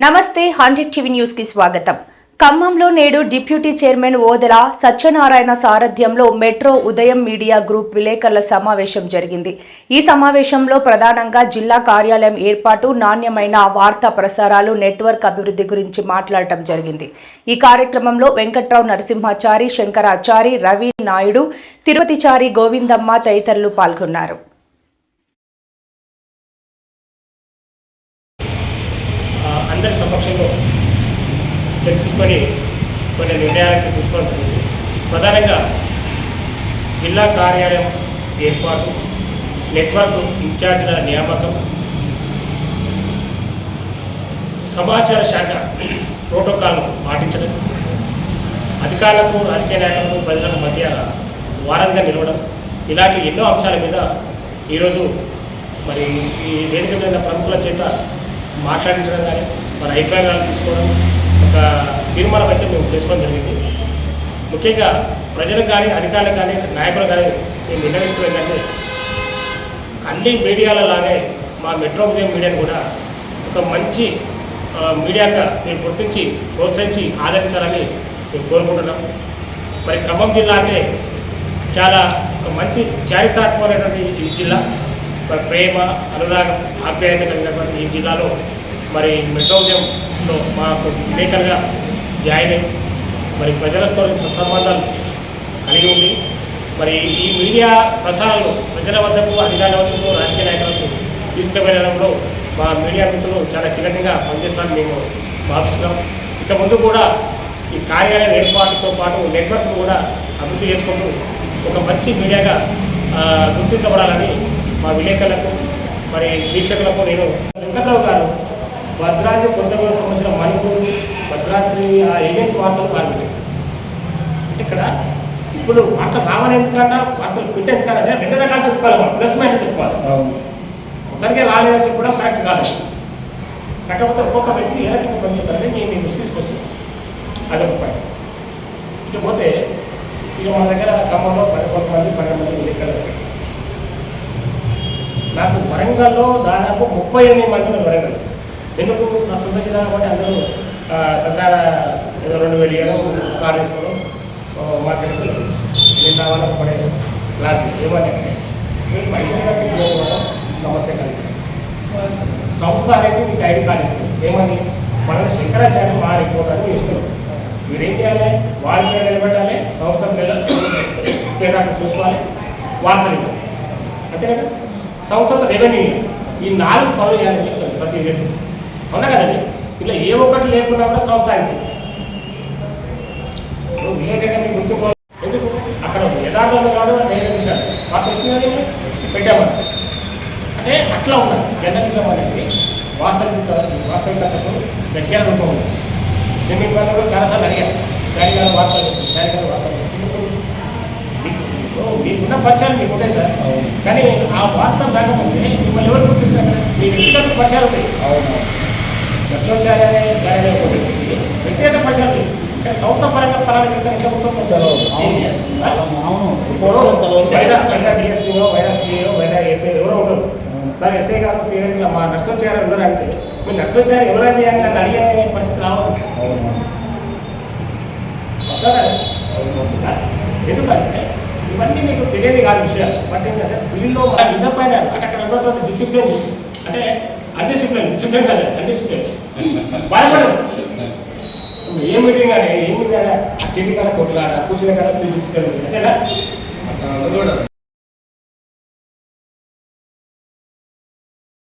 నమస్తే hundred TV న్యూస్కి స్వాగతం. ఖమ్మంలో నేడు డిప్యూటీ చైర్మన్ ఓదెల సత్యనారాయణ సారథ్యంలో మెట్రో ఉదయం మీడియా గ్రూప్ విలేకరుల సమావేశం జరిగింది. ఈ సమావేశంలో ప్రధానంగా జిల్లా కార్యాలయం ఏర్పాటు నాణ్యమైన వార్తా ప్రసారాలు నెట్వర్క్ అభివృద్ధి గురించి మాట్లాడటం జరిగింది. ఈ కార్యక్రమంలో వెంకట్రావు నరసింహాచారి శంకరాచారి రవి నాయుడు తిరుపతిచారి గోవిందమ్మ తదితరులు పాల్గొన్నారు. అందరి సమక్షంలో చర్చించుకొని కొన్ని నిర్ణయాలకు తీసుకోవడం జరిగింది ప్రధానంగా జిల్లా కార్యాలయం ఏర్పాటు నెట్వర్క్ ఇన్ఛార్జ్ల నియామకం సమాచార శాఖ ప్రోటోకాల్ను పాటించడం అధికారులకు రాజకీయ నాయకులకు ప్రజలకు మధ్య వారధిగా నిలవడం ఇలాంటి ఎన్నో అంశాల మీద ఈరోజు మరి ఈ వేదిక మీద ప్రముఖుల చేత మాట్లాడించడం కానీ మన అభిప్రాయాలు తీసుకోవడం ఒక తీర్మానం అయితే మేము చేసుకోవడం జరిగింది. ముఖ్యంగా ప్రజలకు కానీ అధికారులకు కానీ నాయకులకు కానీ మేము నిర్ణయిస్తుంది ఏంటంటే అన్ని మీడియాలలాగే మా మెట్రో ఉదయం మీడియాను కూడా ఒక మంచి మీడియాగా మేము గుర్తించి ప్రోత్సహించి ఆదరించాలని మేము కోరుకుంటున్నాం. మరి ఖమ్మం జిల్లా అంటే చాలా ఒక మంచి చారిత్రాత్మకమైనటువంటి ఈ జిల్లా. మరి ప్రేమ అనురాగం ఆప్యాయత కలిగినటువంటి ఈ జిల్లాలో మరి మెట్రో ఉద్యమంలో మాకు విలేకరుగా జాయిన్ అయ్యి మరి ప్రజలతో సత్సంబంధాలు కలిగి ఉంది మరి ఈ మీడియా ప్రసారాలు ప్రజల వద్దకు అధికారుల వద్దకు రాజకీయ నాయకులకు తీసుకువెళ్ళడంలో మా మీడియా మిత్రులు చాలా కీలకంగా పనిచేస్తారని మేము భావిస్తున్నాం. ఇక ముందు కూడా ఈ కార్యాలయం ఏర్పాటుతో పాటు నెట్వర్క్ కూడా అభివృద్ధి చేసుకుంటూ ఒక మంచి మీడియాగా గుర్తించబడాలని మా విలేకరులకు మరి వీక్షకులకు నేను ఇంకా ఒక భద్రాద్రి కొంతమంది సంబంధించిన మణిపూర్ భద్రాద్రి ఆ ఏజెన్సీ వార్తలు పాల్గొంది ఇక్కడ ఇప్పుడు వార్తలు రావని ఎందుకన్నా వార్తలు పెట్టే ఎందుకంటే రెండు రకాలు చెప్పుకోవాలి మనం. ప్లస్ మైనస్ చెప్పుకోవాలి. ఒకరికే రాలేదని చెప్పడం కరెక్ట్ కాదు కాకపోతే ఒక్కొక్క వ్యక్తి ఏ రకంగా పనిచేస్తారని నేను మీకు తీసుకొచ్చి అదొక పని ఇకపోతే ఇక మన దగ్గర ఖమ్మంలో పది మంది పన్నెండు మంది లెక్కలు నాకు వరంగల్లో దాదాపు ముప్పై ఎనిమిది మంది వరంగల్. ఎందుకు నా సొంత జిల్లా కాబట్టి అందరూ ఆ, ఏదో రెండు వేలు ఏదో కార్ వేసుకోవడం మార్కెట్ నేను రావాలి పడేది లాంటి ఏమని మీరు పైసలు పోవడం సమస్య కలిగి సంస్థ అనేది మీకు ఐడి కార్డు ఇస్తుంది. ఏమని? మన శంకరాచార్య మా రిపోర్ట్ అని ఇస్తున్నాం మీరేం చేయాలి? వారి నిలబెట్టాలి సంస్థ పేరు చూసుకోవాలి వార్తలు అంతే కదా? సంస్థ రెవెన్యూ ఈ నాలుగు పనులు చేయాలని చెప్తాను ప్రతి వ్యక్తి అవునా కదండి? ఇలా ఏ ఒక్కటి లేకుండా కూడా సంస్థ విలేకరుగా మీకు గుర్తుకో ఎందుకు? అక్కడ యథార్థంగా కాదు విషయాలు వార్త వచ్చిందని పెట్టామని. అంటే అట్లా ఉన్నది జర్నలిజం అనేది వాస్తవిక వాస్తవికతకు దగ్గర రూపం ఉంది. నేను మీ పనులు చాలాసార్లు అడిగాను చారి గారు వార్తలు చారి గారు వార్తలు? మీకు మీకున్న పరిచయాలు మీకు ఉంటాయి సార్. కానీ ఆ వార్త లేకపోతే మిమ్మల్ని ఎవరు గుర్తిస్తారు? మీ వ్యక్తిగత పరిచయాలు ఉంటాయి. దర్శోచార్య అనే గారి ఒక వ్యక్తికి వ్యక్తిగత కానీ సంస్థ పరంగా ఎట్లా గుర్తుంటారు ఇప్పుడు వైరా సిఏఓ వైరా ఎస్ఐ ఎవరో ఉంటారు. సార్ ఎస్ఐ గారు గారు మా నర్సోచార్య ఎవరంటే మీరు నర్సోచార్య ఎవరండి అని నన్ను అడిగే పరిస్థితి రావాలి. ఎందుకంటే ఇవన్నీ మీకు తెలియని కాదు విషయాలు. బట్ ఏంటంటే ఫీల్డ్లో డిసప్పాయింట్ అంటే అక్కడ ఉన్నటువంటి డిసిప్లిన్ చూసి. అంటే అన్డిసిప్లిన్ డిసిప్లిన్ కాదు అన్డిసిప్లిన్ భయపడదు. ఏ మీటింగ్ కానీ ఏ మీటింగ్ కానీ తిండి కదా కొట్లాడ కూర్చునే కదా అంతేనా?